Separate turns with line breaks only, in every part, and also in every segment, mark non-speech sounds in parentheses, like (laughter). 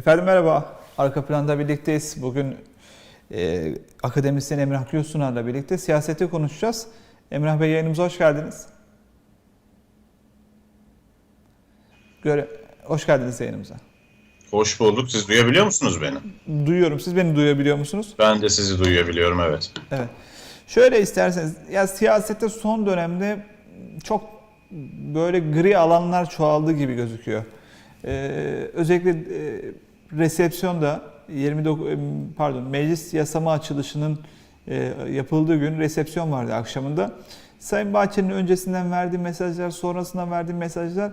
Efendim merhaba. Arka planda birlikteyiz. Bugün e, akademisyen Emrah Gülsunar'la birlikte siyaseti konuşacağız. Emrah Bey yayınımıza hoş geldiniz. Göre hoş geldiniz yayınımıza.
Hoş bulduk. Siz duyabiliyor musunuz beni?
Duyuyorum. Siz beni duyabiliyor musunuz?
Ben de sizi duyabiliyorum evet.
Evet. Şöyle isterseniz ya siyasette son dönemde çok böyle gri alanlar çoğaldı gibi gözüküyor. Ee, özellikle e, resepsiyonda 29 e, pardon meclis yasama açılışının e, yapıldığı gün resepsiyon vardı akşamında. Sayın Bahçeli'nin öncesinden verdiği mesajlar, sonrasından verdiği mesajlar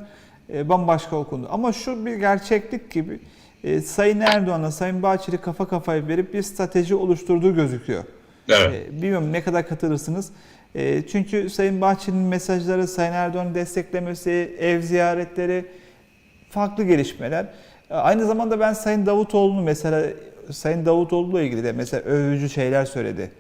e, bambaşka okundu. Ama şu bir gerçeklik gibi Sayın Erdoğan'la Sayın Bahçeli kafa kafaya verip bir strateji oluşturduğu gözüküyor.
Evet.
Bilmiyorum ne kadar katılırsınız. Çünkü Sayın Bahçeli'nin mesajları, Sayın Erdoğan'ın desteklemesi, ev ziyaretleri, farklı gelişmeler. Aynı zamanda ben Sayın Davutoğlu'nu mesela Sayın Davutoğlu'la ilgili de mesela övücü şeyler söyledi.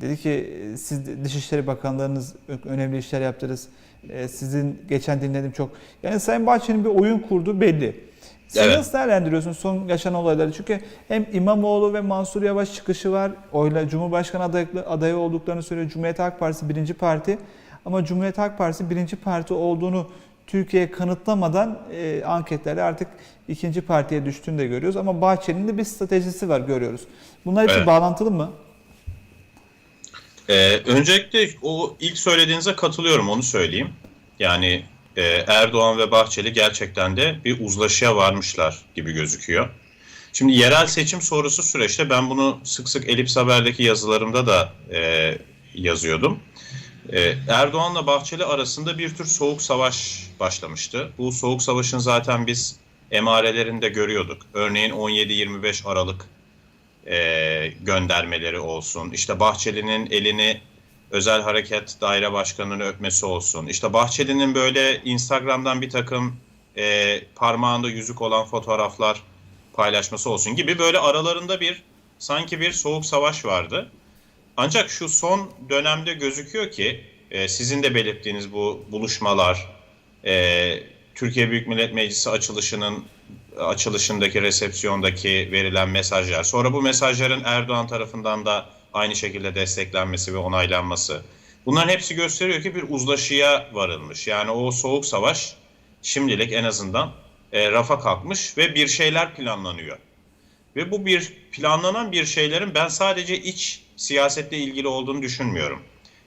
Dedi ki siz Dışişleri Bakanlarınız önemli işler yaptınız. E, Sizin geçen dinledim çok. Yani Sayın Bahçeli'nin bir oyun kurduğu belli. Siz
Evet.
nasıl değerlendiriyorsunuz son yaşanan olayları? Çünkü hem İmamoğlu ve Mansur Yavaş çıkışı var. Oyla Cumhurbaşkanı adayı, adayı olduklarını söylüyor. Cumhuriyet Halk Partisi birinci parti. Ama Cumhuriyet Halk Partisi birinci parti olduğunu Türkiye'ye kanıtlamadan e, anketlerde artık ikinci partiye düştüğünü de görüyoruz. Ama Bahçeli'nin de bir stratejisi var görüyoruz. Bunlar hepsi
Evet.
bağlantılı mı?
Ee, öncelikle o ilk söylediğinize katılıyorum onu söyleyeyim. Yani e, Erdoğan ve Bahçeli gerçekten de bir uzlaşıya varmışlar gibi gözüküyor. Şimdi yerel seçim sonrası süreçte ben bunu sık sık Elips Haber'deki yazılarımda da e, yazıyordum. E, Erdoğan'la Bahçeli arasında bir tür soğuk savaş başlamıştı. Bu soğuk savaşın zaten biz emarelerinde görüyorduk. Örneğin 17-25 Aralık e, göndermeleri olsun. İşte Bahçeli'nin elini özel hareket daire başkanını öpmesi olsun. İşte Bahçeli'nin böyle Instagram'dan bir takım e, parmağında yüzük olan fotoğraflar paylaşması olsun gibi böyle aralarında bir sanki bir soğuk savaş vardı. Ancak şu son dönemde gözüküyor ki e, sizin de belirttiğiniz bu buluşmalar, e, Türkiye Büyük Millet Meclisi açılışının açılışındaki resepsiyondaki verilen mesajlar, sonra bu mesajların Erdoğan tarafından da aynı şekilde desteklenmesi ve onaylanması. Bunların hepsi gösteriyor ki bir uzlaşıya varılmış. Yani o soğuk savaş şimdilik en azından e, rafa kalkmış ve bir şeyler planlanıyor. Ve bu bir planlanan bir şeylerin ben sadece iç siyasetle ilgili olduğunu düşünmüyorum.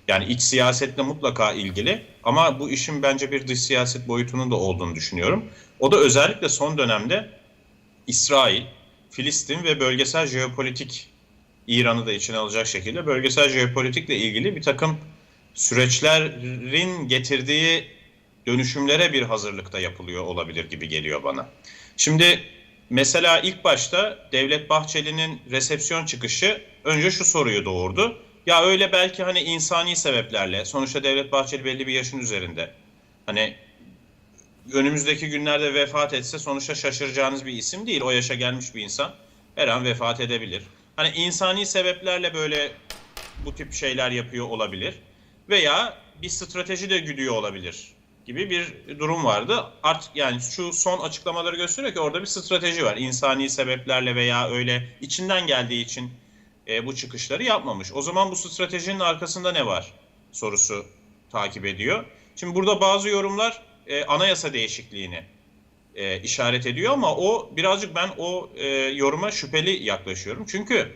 Yani iç siyasetle mutlaka ilgili ama bu işin bence bir dış siyaset boyutunun da olduğunu düşünüyorum. O da özellikle son dönemde İsrail, Filistin ve bölgesel jeopolitik İran'ı da içine alacak şekilde bölgesel jeopolitikle ilgili bir takım süreçlerin getirdiği dönüşümlere bir hazırlıkta yapılıyor olabilir gibi geliyor bana. Şimdi mesela ilk başta Devlet Bahçeli'nin resepsiyon çıkışı önce şu soruyu doğurdu. Ya öyle belki hani insani sebeplerle sonuçta Devlet Bahçeli belli bir yaşın üzerinde. Hani önümüzdeki günlerde vefat etse sonuçta şaşıracağınız bir isim değil. O yaşa gelmiş bir insan her an vefat edebilir. Hani insani sebeplerle böyle bu tip şeyler yapıyor olabilir. Veya bir strateji de güdüyor olabilir gibi bir durum vardı. Artık yani şu son açıklamaları gösteriyor ki orada bir strateji var. İnsani sebeplerle veya öyle içinden geldiği için e, bu çıkışları yapmamış. O zaman bu stratejinin arkasında ne var sorusu takip ediyor. Şimdi burada bazı yorumlar e, anayasa değişikliğini e, işaret ediyor ama o birazcık ben o e, yoruma şüpheli yaklaşıyorum. Çünkü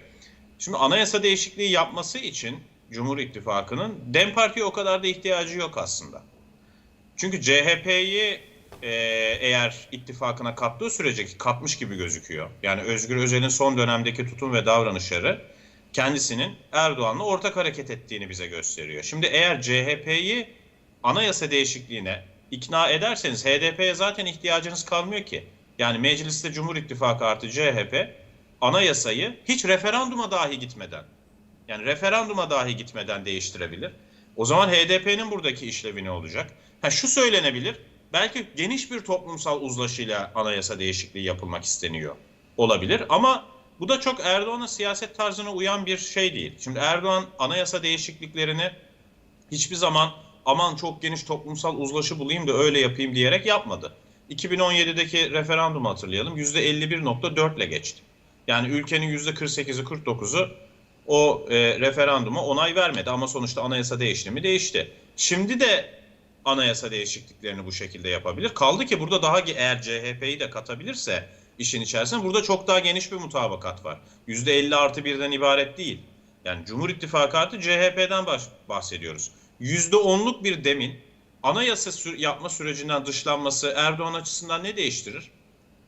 şimdi anayasa değişikliği yapması için Cumhur İttifakı'nın DEM Parti'ye o kadar da ihtiyacı yok aslında. Çünkü CHP'yi e, eğer ittifakına kattığı sürece ki katmış gibi gözüküyor. Yani Özgür Özel'in son dönemdeki tutum ve davranışları kendisinin Erdoğan'la ortak hareket ettiğini bize gösteriyor. Şimdi eğer CHP'yi anayasa değişikliğine ikna ederseniz HDP'ye zaten ihtiyacınız kalmıyor ki. Yani mecliste Cumhur İttifakı artı CHP anayasayı hiç referanduma dahi gitmeden yani referanduma dahi gitmeden değiştirebilir. O zaman HDP'nin buradaki işlevi ne olacak? Ha şu söylenebilir. Belki geniş bir toplumsal uzlaşıyla anayasa değişikliği yapılmak isteniyor. Olabilir ama bu da çok Erdoğan'ın siyaset tarzına uyan bir şey değil. Şimdi Erdoğan anayasa değişikliklerini hiçbir zaman aman çok geniş toplumsal uzlaşı bulayım da öyle yapayım diyerek yapmadı. 2017'deki referandumu hatırlayalım. %51.4 ile geçti. Yani ülkenin %48'i 49'u o e, referanduma onay vermedi ama sonuçta anayasa değişti mi? Değişti. Şimdi de anayasa değişikliklerini bu şekilde yapabilir. Kaldı ki burada daha eğer CHP'yi de katabilirse işin içerisine burada çok daha geniş bir mutabakat var. %50 artı birden ibaret değil. Yani Cumhur İttifakı artı CHP'den bahsediyoruz. %10'luk bir demin anayasa sü- yapma sürecinden dışlanması Erdoğan açısından ne değiştirir?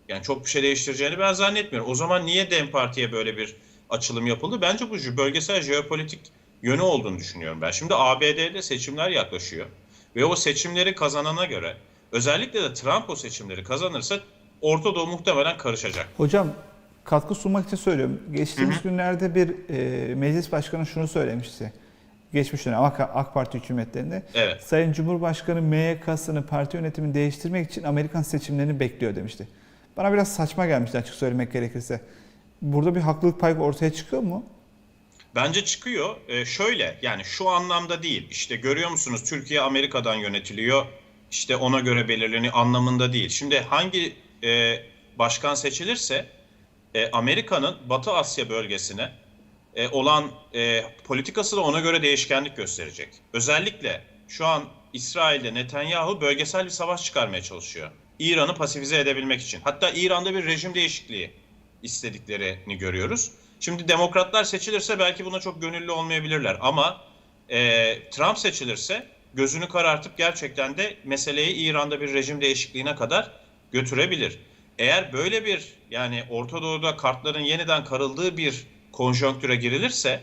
Yani çok bir şey değiştireceğini ben zannetmiyorum. O zaman niye DEM Parti'ye böyle bir açılım yapıldı? Bence bu bölgesel jeopolitik yönü olduğunu düşünüyorum ben. Şimdi ABD'de seçimler yaklaşıyor. Ve o seçimleri kazanana göre özellikle de Trump o seçimleri kazanırsa Orta Doğu muhtemelen karışacak.
Hocam katkı sunmak için söylüyorum. Geçtiğimiz günlerde bir e, meclis başkanı şunu söylemişti. Geçmiş dönem AK, AK Parti hükümetlerinde.
Evet.
Sayın Cumhurbaşkanı MYK'sını parti yönetimini değiştirmek için Amerikan seçimlerini bekliyor demişti. Bana biraz saçma gelmişti açık söylemek gerekirse. Burada bir haklılık payı ortaya çıkıyor mu?
Bence çıkıyor. Ee, şöyle yani şu anlamda değil. İşte görüyor musunuz Türkiye Amerika'dan yönetiliyor. İşte ona göre belirleniyor anlamında değil. Şimdi hangi e, başkan seçilirse e, Amerika'nın Batı Asya bölgesine e, olan e, politikası da ona göre değişkenlik gösterecek. Özellikle şu an İsrail'de Netanyahu bölgesel bir savaş çıkarmaya çalışıyor. İran'ı pasifize edebilmek için. Hatta İran'da bir rejim değişikliği istediklerini görüyoruz. Şimdi demokratlar seçilirse belki buna çok gönüllü olmayabilirler ama e, Trump seçilirse gözünü karartıp gerçekten de meseleyi İran'da bir rejim değişikliğine kadar götürebilir. Eğer böyle bir yani Orta Doğu'da kartların yeniden karıldığı bir konjonktüre girilirse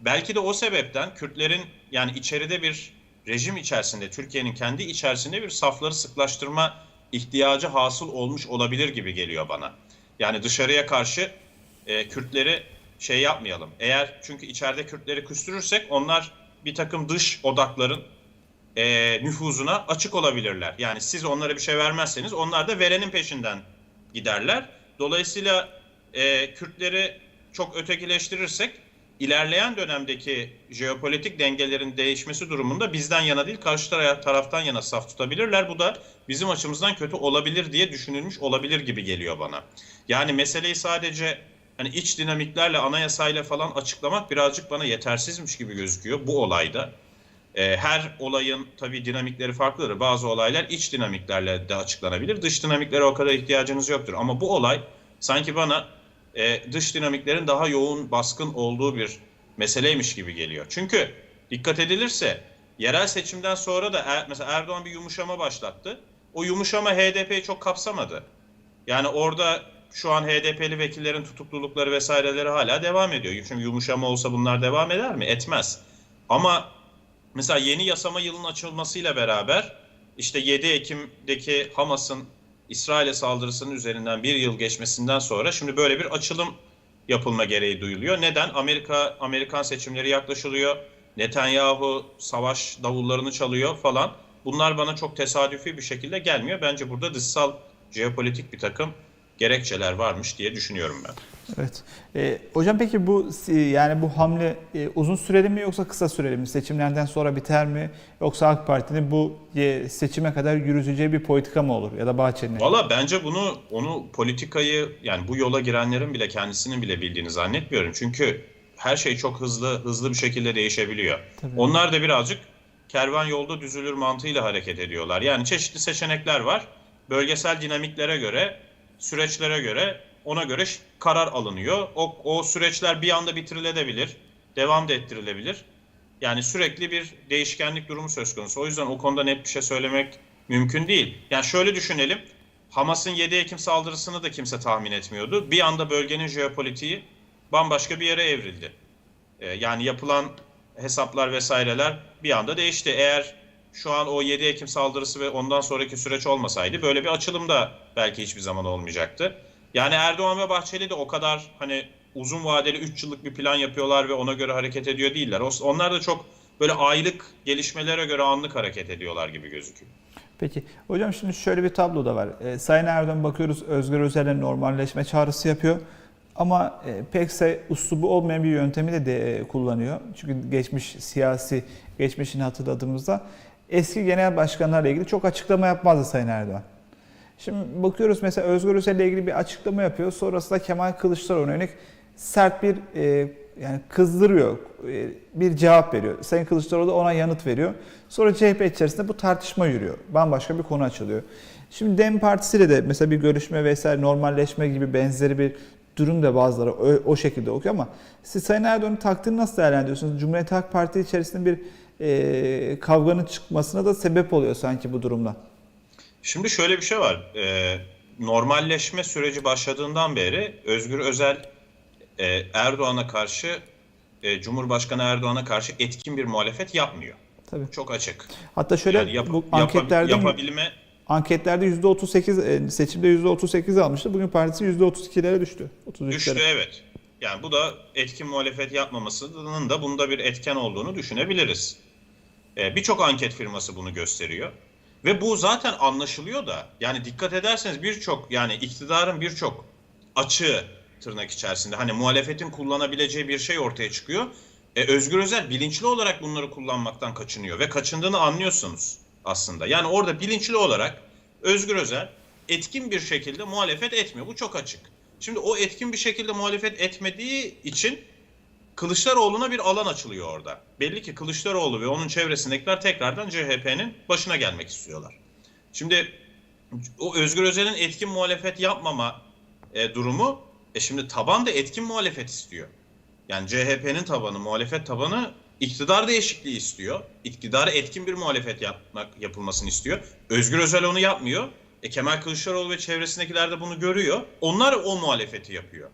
belki de o sebepten Kürtlerin yani içeride bir rejim içerisinde Türkiye'nin kendi içerisinde bir safları sıklaştırma ihtiyacı hasıl olmuş olabilir gibi geliyor bana. Yani dışarıya karşı e, Kürtleri şey yapmayalım. Eğer çünkü içeride Kürtleri küstürürsek onlar bir takım dış odakların e, nüfuzuna açık olabilirler. Yani siz onlara bir şey vermezseniz onlar da verenin peşinden giderler. Dolayısıyla e, Kürtleri çok ötekileştirirsek ilerleyen dönemdeki jeopolitik dengelerin değişmesi durumunda bizden yana değil karşı tara- taraftan yana saf tutabilirler. Bu da bizim açımızdan kötü olabilir diye düşünülmüş olabilir gibi geliyor bana. Yani meseleyi sadece hani iç dinamiklerle anayasayla falan açıklamak birazcık bana yetersizmiş gibi gözüküyor bu olayda. Ee, her olayın tabii dinamikleri farklıdır. Bazı olaylar iç dinamiklerle de açıklanabilir. Dış dinamiklere o kadar ihtiyacınız yoktur. Ama bu olay sanki bana e, dış dinamiklerin daha yoğun baskın olduğu bir meseleymiş gibi geliyor. Çünkü dikkat edilirse yerel seçimden sonra da er, mesela Erdoğan bir yumuşama başlattı. O yumuşama HDP'yi çok kapsamadı. Yani orada şu an HDP'li vekillerin tutuklulukları vesaireleri hala devam ediyor. Çünkü yumuşama olsa bunlar devam eder mi? Etmez. Ama mesela yeni yasama yılının açılmasıyla beraber işte 7 Ekim'deki Hamas'ın İsrail'e saldırısının üzerinden bir yıl geçmesinden sonra şimdi böyle bir açılım yapılma gereği duyuluyor. Neden? Amerika Amerikan seçimleri yaklaşılıyor. Netanyahu savaş davullarını çalıyor falan. Bunlar bana çok tesadüfi bir şekilde gelmiyor. Bence burada dışsal jeopolitik bir takım gerekçeler varmış diye düşünüyorum ben.
Evet. E, hocam peki bu yani bu hamle e, uzun süreli mi yoksa kısa süreli mi? Seçimlerden sonra biter mi? Yoksa AK Parti'nin bu e, seçime kadar yürüteceği bir politika mı olur? Ya da Bahçeli'nin?
Valla bence bunu onu politikayı yani bu yola girenlerin bile kendisinin bile bildiğini zannetmiyorum. Çünkü her şey çok hızlı hızlı bir şekilde değişebiliyor.
Tabii.
Onlar da birazcık kervan yolda düzülür mantığıyla hareket ediyorlar. Yani çeşitli seçenekler var. Bölgesel dinamiklere göre, süreçlere göre ona göre karar alınıyor. O, o süreçler bir anda bitirilebilir, devam da ettirilebilir. Yani sürekli bir değişkenlik durumu söz konusu. O yüzden o konuda net bir şey söylemek mümkün değil. Yani şöyle düşünelim. Hamas'ın 7 Ekim saldırısını da kimse tahmin etmiyordu. Bir anda bölgenin jeopolitiği bambaşka bir yere evrildi. Ee, yani yapılan hesaplar vesaireler bir anda değişti. Eğer şu an o 7 Ekim saldırısı ve ondan sonraki süreç olmasaydı böyle bir açılım da belki hiçbir zaman olmayacaktı. Yani Erdoğan ve Bahçeli de o kadar hani uzun vadeli 3 yıllık bir plan yapıyorlar ve ona göre hareket ediyor değiller. Onlar da çok böyle aylık gelişmelere göre anlık hareket ediyorlar gibi gözüküyor.
Peki. Hocam şimdi şöyle bir tablo da var. E, Sayın Erdoğan bakıyoruz Özgür Özel'e normalleşme çağrısı yapıyor. Ama e, pekse uslubu olmayan bir yöntemi de, de e, kullanıyor. Çünkü geçmiş siyasi geçmişini hatırladığımızda eski genel başkanlarla ilgili çok açıklama yapmazdı Sayın Erdoğan. Şimdi bakıyoruz mesela Özgür Özel ile ilgili bir açıklama yapıyor. Sonrasında Kemal Kılıçdaroğlu'na yönelik sert bir e, yani kızdırıyor. e, bir cevap veriyor. Sayın Kılıçdaroğlu da ona yanıt veriyor. Sonra CHP içerisinde bu tartışma yürüyor. Bambaşka bir konu açılıyor. Şimdi DEM Partisi'yle de mesela bir görüşme vesaire normalleşme gibi benzeri bir durum da bazıları o, o şekilde okuyor ama siz Sayın Erdoğan'ın takdirini nasıl değerlendiriyorsunuz? Cumhuriyet Halk Parti içerisinde bir e, kavganın çıkmasına da sebep oluyor sanki bu durumda.
Şimdi şöyle bir şey var. Ee, normalleşme süreci başladığından beri Özgür Özel e, Erdoğan'a karşı, e, Cumhurbaşkanı Erdoğan'a karşı etkin bir muhalefet yapmıyor.
Tabii.
Çok açık.
Hatta şöyle
Yani yap-
bu anketlerde
yapabilme
anketlerde %38 e, seçimde %38 almıştı. Bugün partisi %32'lere düştü. 33'lere.
düştü evet. Yani bu da etkin muhalefet yapmamasının da bunda bir etken olduğunu düşünebiliriz. Ee, Birçok anket firması bunu gösteriyor. Ve bu zaten anlaşılıyor da yani dikkat ederseniz birçok yani iktidarın birçok açığı tırnak içerisinde hani muhalefetin kullanabileceği bir şey ortaya çıkıyor. E, Özgür Özel bilinçli olarak bunları kullanmaktan kaçınıyor ve kaçındığını anlıyorsunuz aslında. Yani orada bilinçli olarak Özgür Özel etkin bir şekilde muhalefet etmiyor. Bu çok açık. Şimdi o etkin bir şekilde muhalefet etmediği için Kılıçdaroğlu'na bir alan açılıyor orada. Belli ki Kılıçdaroğlu ve onun çevresindekiler tekrardan CHP'nin başına gelmek istiyorlar. Şimdi o Özgür Özel'in etkin muhalefet yapmama e, durumu e şimdi taban da etkin muhalefet istiyor. Yani CHP'nin tabanı, muhalefet tabanı iktidar değişikliği istiyor. İktidara etkin bir muhalefet yapmak yapılmasını istiyor. Özgür Özel onu yapmıyor. E Kemal Kılıçdaroğlu ve çevresindekiler de bunu görüyor. Onlar o muhalefeti yapıyor.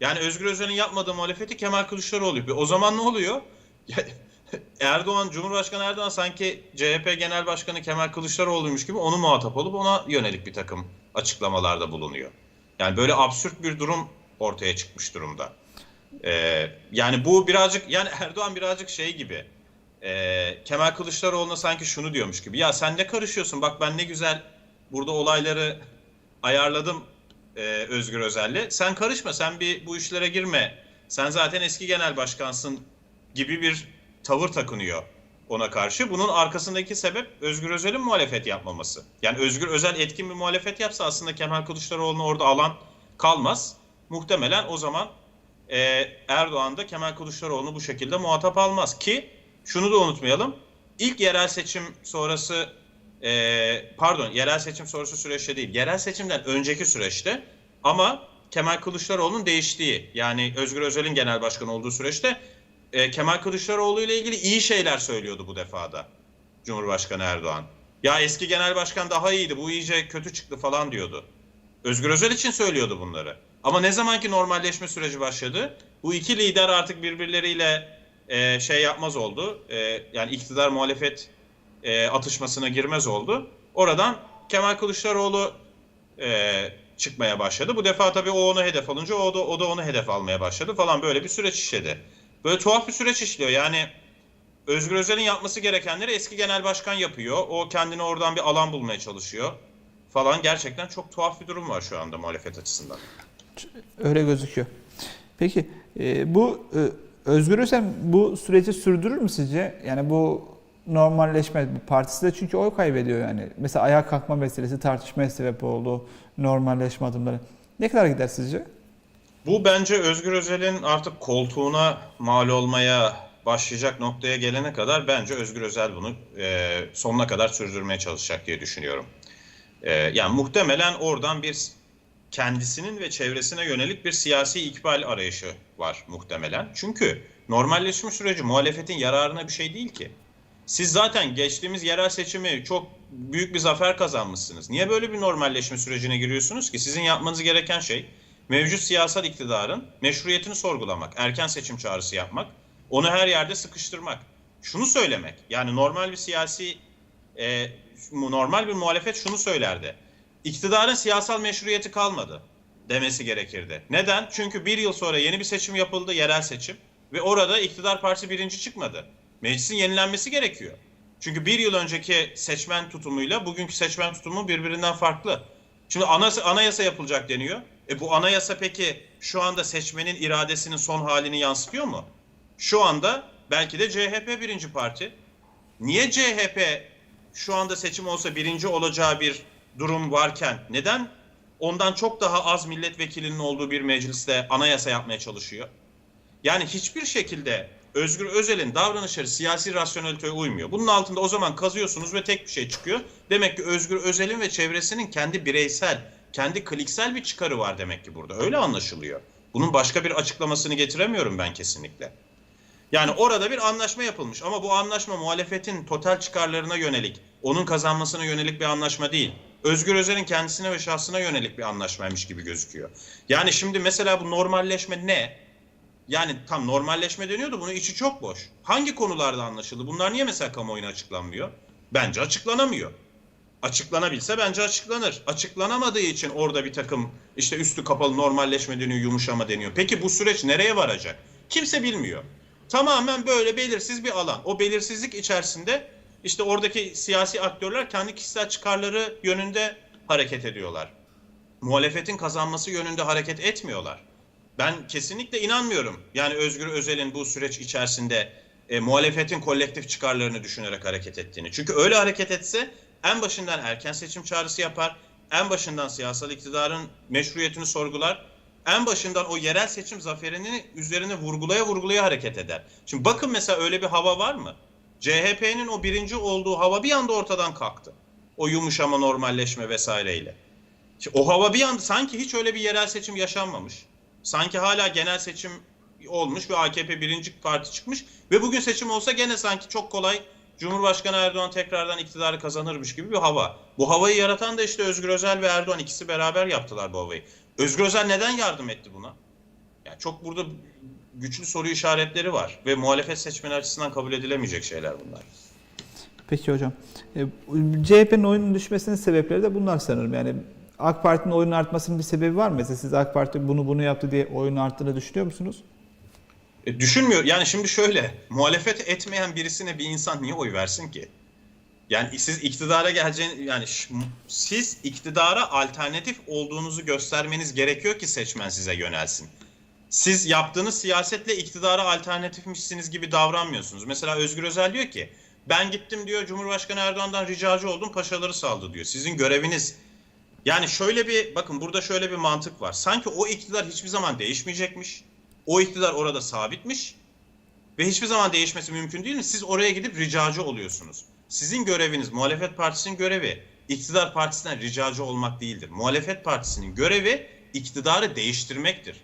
Yani Özgür Özel'in yapmadığı muhalefeti Kemal Kılıçdaroğlu yapıyor. O zaman ne oluyor? (laughs) Erdoğan, Cumhurbaşkanı Erdoğan sanki CHP Genel Başkanı Kemal Kılıçdaroğlu'ymuş gibi onu muhatap olup ona yönelik bir takım açıklamalarda bulunuyor. Yani böyle absürt bir durum ortaya çıkmış durumda. Ee, yani bu birazcık yani Erdoğan birazcık şey gibi e, Kemal Kılıçdaroğlu'na sanki şunu diyormuş gibi ya sen ne karışıyorsun bak ben ne güzel burada olayları ayarladım e, Özgür Özel'le sen karışma sen bir bu işlere girme sen zaten eski genel başkansın gibi bir tavır takınıyor ona karşı. Bunun arkasındaki sebep Özgür Özel'in muhalefet yapmaması. Yani Özgür Özel etkin bir muhalefet yapsa aslında Kemal Kılıçdaroğlu'na orada alan kalmaz. Muhtemelen o zaman e, Erdoğan da Kemal Kılıçdaroğlu'nu bu şekilde muhatap almaz. Ki şunu da unutmayalım. İlk yerel seçim sonrası e, pardon yerel seçim sonrası süreçte değil. Yerel seçimden önceki süreçte ama Kemal Kılıçdaroğlu'nun değiştiği yani Özgür Özel'in genel başkan olduğu süreçte e, Kemal Kılıçdaroğlu ile ilgili iyi şeyler söylüyordu bu defada Cumhurbaşkanı Erdoğan. Ya eski genel başkan daha iyiydi bu iyice kötü çıktı falan diyordu. Özgür Özel için söylüyordu bunları. Ama ne zamanki normalleşme süreci başladı bu iki lider artık birbirleriyle e, şey yapmaz oldu. E, yani iktidar muhalefet e, atışmasına girmez oldu. Oradan Kemal Kılıçdaroğlu e, çıkmaya başladı. Bu defa tabii o onu hedef alınca o da, o da onu hedef almaya başladı falan böyle bir süreç işledi. Böyle tuhaf bir süreç işliyor. Yani Özgür Özel'in yapması gerekenleri eski genel başkan yapıyor. O kendine oradan bir alan bulmaya çalışıyor falan. Gerçekten çok tuhaf bir durum var şu anda muhalefet açısından.
Öyle gözüküyor. Peki e, bu e, Özgür Özel bu süreci sürdürür mü sizce? Yani bu normalleşme bu partisi de çünkü oy kaybediyor yani. Mesela ayağa kalkma meselesi tartışmaya sebep oldu. Normalleşme adımları. Ne kadar gider sizce?
Bu bence Özgür Özel'in artık koltuğuna mal olmaya başlayacak noktaya gelene kadar bence Özgür Özel bunu e, sonuna kadar sürdürmeye çalışacak diye düşünüyorum. E, yani muhtemelen oradan bir kendisinin ve çevresine yönelik bir siyasi ikbal arayışı var muhtemelen. Çünkü normalleşme süreci muhalefetin yararına bir şey değil ki. Siz zaten geçtiğimiz yerel seçimi çok büyük bir zafer kazanmışsınız. Niye böyle bir normalleşme sürecine giriyorsunuz ki? Sizin yapmanız gereken şey mevcut siyasal iktidarın meşruiyetini sorgulamak, erken seçim çağrısı yapmak, onu her yerde sıkıştırmak. Şunu söylemek, yani normal bir siyasi, e, normal bir muhalefet şunu söylerdi. İktidarın siyasal meşruiyeti kalmadı demesi gerekirdi. Neden? Çünkü bir yıl sonra yeni bir seçim yapıldı, yerel seçim. Ve orada iktidar partisi birinci çıkmadı. Meclisin yenilenmesi gerekiyor. Çünkü bir yıl önceki seçmen tutumuyla bugünkü seçmen tutumu birbirinden farklı. Şimdi anayasa, anayasa yapılacak deniyor. E bu anayasa peki şu anda seçmenin iradesinin son halini yansıtıyor mu? Şu anda belki de CHP birinci parti. Niye CHP şu anda seçim olsa birinci olacağı bir durum varken neden ondan çok daha az milletvekilinin olduğu bir mecliste anayasa yapmaya çalışıyor? Yani hiçbir şekilde Özgür Özel'in davranışları siyasi rasyoneliteye uymuyor. Bunun altında o zaman kazıyorsunuz ve tek bir şey çıkıyor. Demek ki Özgür Özel'in ve çevresinin kendi bireysel, kendi kliksel bir çıkarı var demek ki burada. Öyle anlaşılıyor. Bunun başka bir açıklamasını getiremiyorum ben kesinlikle. Yani orada bir anlaşma yapılmış ama bu anlaşma muhalefetin total çıkarlarına yönelik, onun kazanmasına yönelik bir anlaşma değil. Özgür Özel'in kendisine ve şahsına yönelik bir anlaşmaymış gibi gözüküyor. Yani şimdi mesela bu normalleşme ne? Yani tam normalleşme deniyordu bunun içi çok boş. Hangi konularda anlaşıldı? Bunlar niye mesela kamuoyuna açıklanmıyor? Bence açıklanamıyor. Açıklanabilse bence açıklanır. Açıklanamadığı için orada bir takım işte üstü kapalı normalleşme deniyor, yumuşama deniyor. Peki bu süreç nereye varacak? Kimse bilmiyor. Tamamen böyle belirsiz bir alan. O belirsizlik içerisinde işte oradaki siyasi aktörler kendi kişisel çıkarları yönünde hareket ediyorlar. Muhalefetin kazanması yönünde hareket etmiyorlar. Ben kesinlikle inanmıyorum. Yani Özgür Özel'in bu süreç içerisinde e, muhalefetin kolektif çıkarlarını düşünerek hareket ettiğini. Çünkü öyle hareket etse en başından erken seçim çağrısı yapar, en başından siyasal iktidarın meşruiyetini sorgular, en başından o yerel seçim zaferini üzerine vurgulaya vurgulaya hareket eder. Şimdi bakın mesela öyle bir hava var mı? CHP'nin o birinci olduğu hava bir anda ortadan kalktı. O yumuşama, normalleşme vesaireyle. Şimdi o hava bir anda sanki hiç öyle bir yerel seçim yaşanmamış. Sanki hala genel seçim olmuş ve AKP birinci parti çıkmış ve bugün seçim olsa gene sanki çok kolay Cumhurbaşkanı Erdoğan tekrardan iktidarı kazanırmış gibi bir hava. Bu havayı yaratan da işte Özgür Özel ve Erdoğan ikisi beraber yaptılar bu havayı. Özgür Özel neden yardım etti buna? Yani çok burada güçlü soru işaretleri var ve muhalefet seçmeni açısından kabul edilemeyecek şeyler bunlar.
Peki hocam. E, CHP'nin oyunun düşmesinin sebepleri de bunlar sanırım. Yani AK Parti'nin oyunun artmasının bir sebebi var mı? Mesela siz AK Parti bunu bunu yaptı diye oyunun arttığını düşünüyor musunuz?
E, düşünmüyor. Yani şimdi şöyle, muhalefet etmeyen birisine bir insan niye oy versin ki? Yani siz iktidara geleceğin yani siz iktidara alternatif olduğunuzu göstermeniz gerekiyor ki seçmen size yönelsin. Siz yaptığınız siyasetle iktidara alternatifmişsiniz gibi davranmıyorsunuz. Mesela Özgür Özel diyor ki ben gittim diyor Cumhurbaşkanı Erdoğan'dan ricacı oldum paşaları saldı diyor. Sizin göreviniz yani şöyle bir bakın burada şöyle bir mantık var. Sanki o iktidar hiçbir zaman değişmeyecekmiş. O iktidar orada sabitmiş ve hiçbir zaman değişmesi mümkün değil mi? Siz oraya gidip ricacı oluyorsunuz. Sizin göreviniz, muhalefet partisinin görevi iktidar partisinden ricacı olmak değildir. Muhalefet partisinin görevi iktidarı değiştirmektir.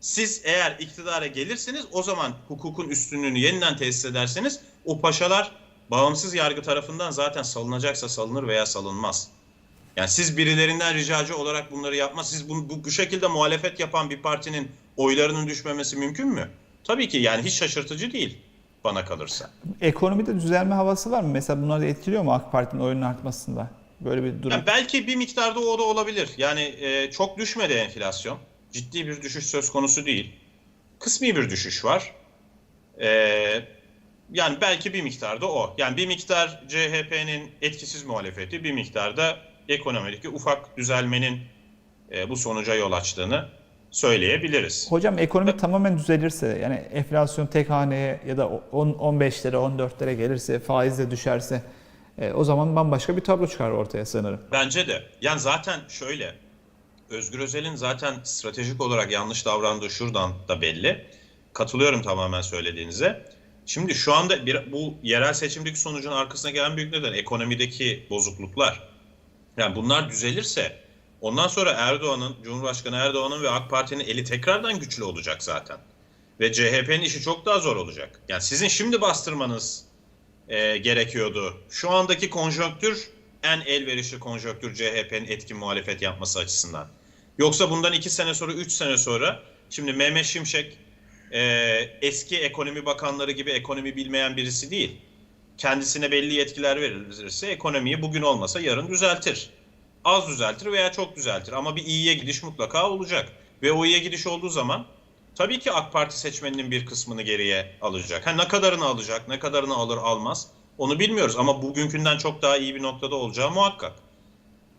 Siz eğer iktidara gelirseniz o zaman hukukun üstünlüğünü yeniden tesis ederseniz o paşalar bağımsız yargı tarafından zaten salınacaksa salınır veya salınmaz. Yani siz birilerinden ricacı olarak bunları yapmaz. Siz bu, bu, bu şekilde muhalefet yapan bir partinin oylarının düşmemesi mümkün mü? Tabii ki yani hiç şaşırtıcı değil bana kalırsa.
Ekonomide düzelme havası var mı? Mesela bunlar da etkiliyor mu AK Parti'nin oyunun artmasında? Böyle bir durum.
Yani belki bir miktarda o da olabilir. Yani e, çok düşmedi enflasyon. Ciddi bir düşüş söz konusu değil. Kısmi bir düşüş var. E, yani belki bir miktarda o. Yani bir miktar CHP'nin etkisiz muhalefeti, bir miktarda ekonomideki ufak düzelmenin e, bu sonuca yol açtığını söyleyebiliriz.
Hocam ekonomi tamamen düzelirse yani enflasyon tek haneye ya da 10 15'lere 14'lere gelirse faiz de düşerse e, o zaman bambaşka bir tablo çıkar ortaya sanırım.
Bence de. Yani zaten şöyle. Özgür Özel'in zaten stratejik olarak yanlış davrandığı şuradan da belli. Katılıyorum tamamen söylediğinize. Şimdi şu anda bir, bu yerel seçimdeki sonucun arkasına gelen büyük neden ekonomideki bozukluklar. Yani bunlar düzelirse ondan sonra Erdoğan'ın, Cumhurbaşkanı Erdoğan'ın ve AK Parti'nin eli tekrardan güçlü olacak zaten. Ve CHP'nin işi çok daha zor olacak. Yani sizin şimdi bastırmanız e, gerekiyordu. Şu andaki konjonktür en elverişli konjonktür CHP'nin etkin muhalefet yapması açısından. Yoksa bundan iki sene sonra, üç sene sonra şimdi Mehmet Şimşek e, eski ekonomi bakanları gibi ekonomi bilmeyen birisi değil. Kendisine belli yetkiler verilirse ekonomiyi bugün olmasa yarın düzeltir. Az düzeltir veya çok düzeltir ama bir iyiye gidiş mutlaka olacak. Ve o iyiye gidiş olduğu zaman tabii ki AK Parti seçmeninin bir kısmını geriye alacak. Ha, ne kadarını alacak, ne kadarını alır almaz onu bilmiyoruz ama bugünkünden çok daha iyi bir noktada olacağı muhakkak.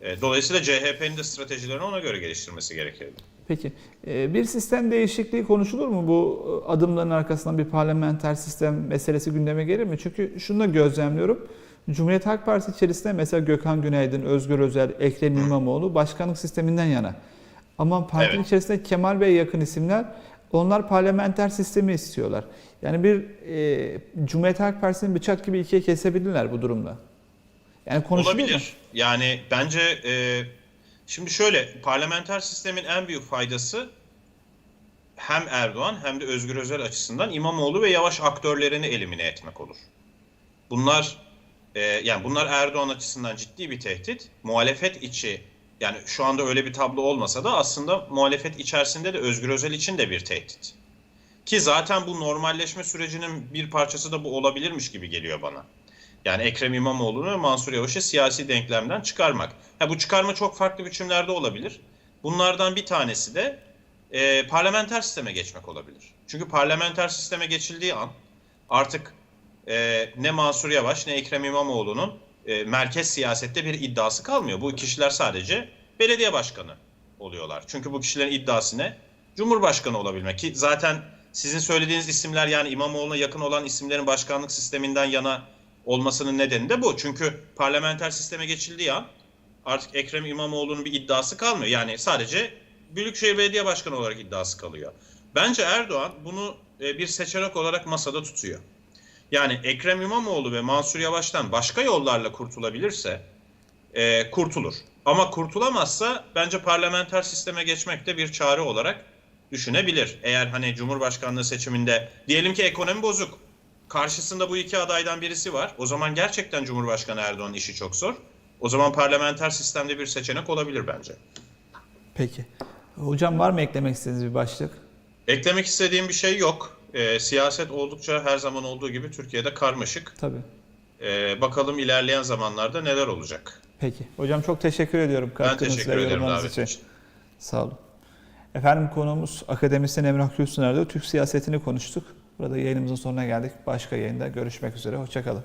E, Dolayısıyla CHP'nin de stratejilerini ona göre geliştirmesi gerekiyor.
Peki e, bir sistem değişikliği konuşulur mu? Bu adımların arkasından bir parlamenter sistem meselesi gündeme gelir mi? Çünkü şunu da gözlemliyorum. Cumhuriyet Halk Partisi içerisinde mesela Gökhan Günaydın, Özgür Özel, Ekrem İmamoğlu başkanlık sisteminden yana. Ama partinin
Evet.
içerisinde Kemal Bey yakın isimler onlar parlamenter sistemi istiyorlar. Yani bir e, Cumhuriyet Halk Partisi'ni bıçak gibi ikiye kesebilirler bu durumda. Yani konuşuluyor mu?
Olabilir. Yani bence e, şimdi şöyle parlamenter sistemin en büyük faydası hem Erdoğan hem de Özgür Özel açısından İmamoğlu ve Yavaş aktörlerini elimine etmek olur. Bunlar e, yani bunlar Erdoğan açısından ciddi bir tehdit. Muhalefet içi yani şu anda öyle bir tablo olmasa da aslında muhalefet içerisinde de Özgür Özel için de bir tehdit. Ki zaten bu normalleşme sürecinin bir parçası da bu olabilirmiş gibi geliyor bana. Yani Ekrem İmamoğlu'nu ve Mansur Yavaş'ı siyasi denklemden çıkarmak. Ha, bu çıkarma çok farklı biçimlerde olabilir. Bunlardan bir tanesi de e, parlamenter sisteme geçmek olabilir. Çünkü parlamenter sisteme geçildiği an artık e, ne Mansur Yavaş ne Ekrem İmamoğlu'nun e, merkez siyasette bir iddiası kalmıyor. Bu kişiler sadece belediye başkanı oluyorlar. Çünkü bu kişilerin iddiası ne? Cumhurbaşkanı olabilmek ki zaten sizin söylediğiniz isimler yani İmamoğlu'na yakın olan isimlerin başkanlık sisteminden yana olmasının nedeni de bu. Çünkü parlamenter sisteme geçildiği an artık Ekrem İmamoğlu'nun bir iddiası kalmıyor. Yani sadece Büyükşehir Belediye Başkanı olarak iddiası kalıyor. Bence Erdoğan bunu e, bir seçenek olarak masada tutuyor. Yani Ekrem İmamoğlu ve Mansur Yavaş'tan başka yollarla kurtulabilirse e, kurtulur. Ama kurtulamazsa bence parlamenter sisteme geçmek de bir çare olarak düşünebilir. Eğer hani Cumhurbaşkanlığı seçiminde diyelim ki ekonomi bozuk. Karşısında bu iki adaydan birisi var. O zaman gerçekten Cumhurbaşkanı Erdoğan'ın işi çok zor. O zaman parlamenter sistemde bir seçenek olabilir bence.
Peki. Hocam var mı eklemek istediğiniz bir başlık?
Eklemek istediğim bir şey yok. E, siyaset oldukça her zaman olduğu gibi Türkiye'de karmaşık.
Tabii.
E, bakalım ilerleyen zamanlarda neler olacak.
Peki. Hocam çok teşekkür ediyorum
Ben teşekkür ederim davet
için.
için.
Sağ olun. Efendim konuğumuz akademisyen Emrah Gülsüner'de Türk siyasetini konuştuk. Burada yayınımızın sonuna geldik. Başka yayında görüşmek üzere. Hoşçakalın.